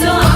so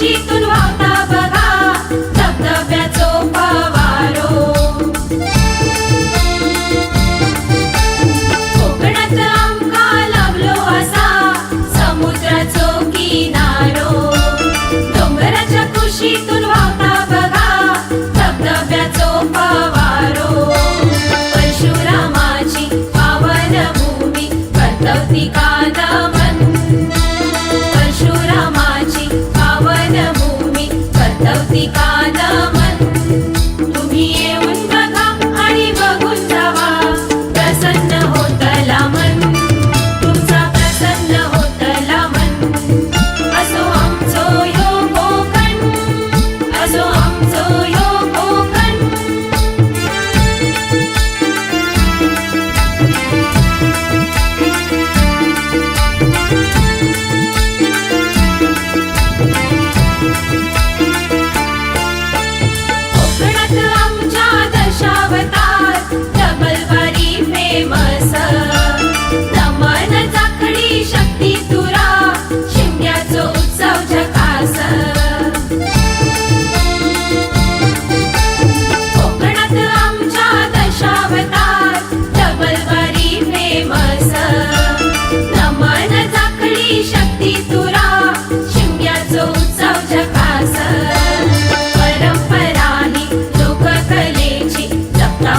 శీతును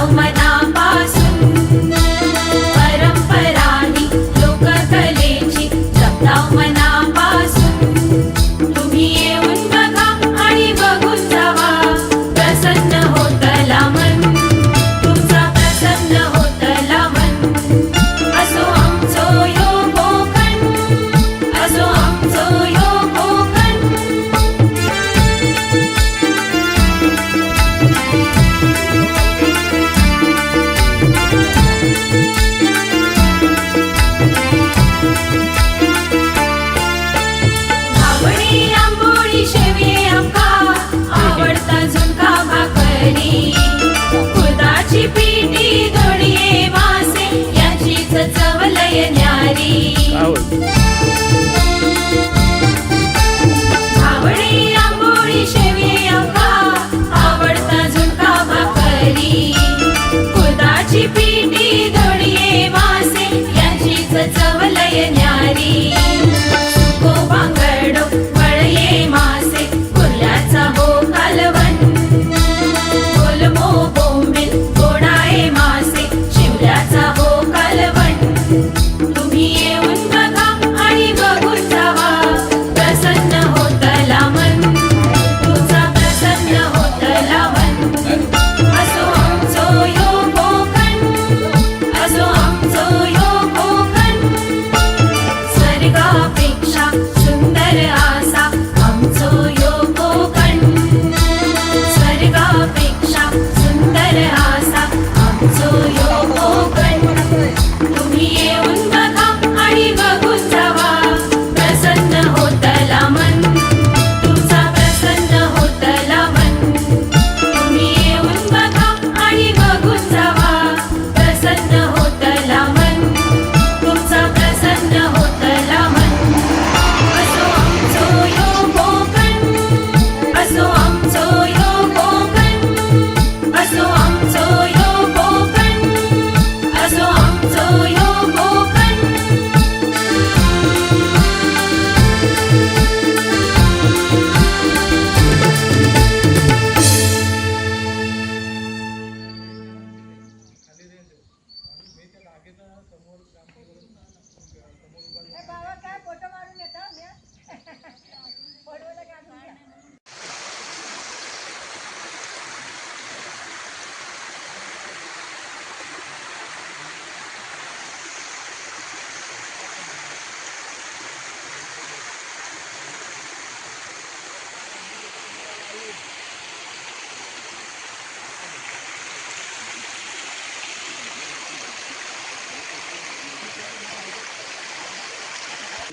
held my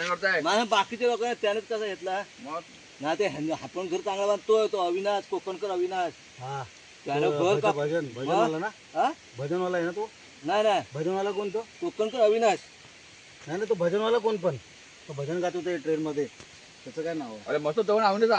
करताय? मला बाकीच्या लोकांना त्यानेच कसा घेतला? मग? ना ते आपण घर चांगला बांधतोय तो अविनाश कोकणकर अविनाश. हा. त्यानं तो घर भजन का भजन भजनवाला ना? हा? भजनवाला आहे ना तो? नाही नाही. भजनवाला कोण तो? कोकणकर अविनाश. नाही ना तो भजनवाला कोण पण? तो भजन गात होते ट्रेन मध्ये त्याचं काय नाव आहे? अरे मस्त जाऊन आवडीचा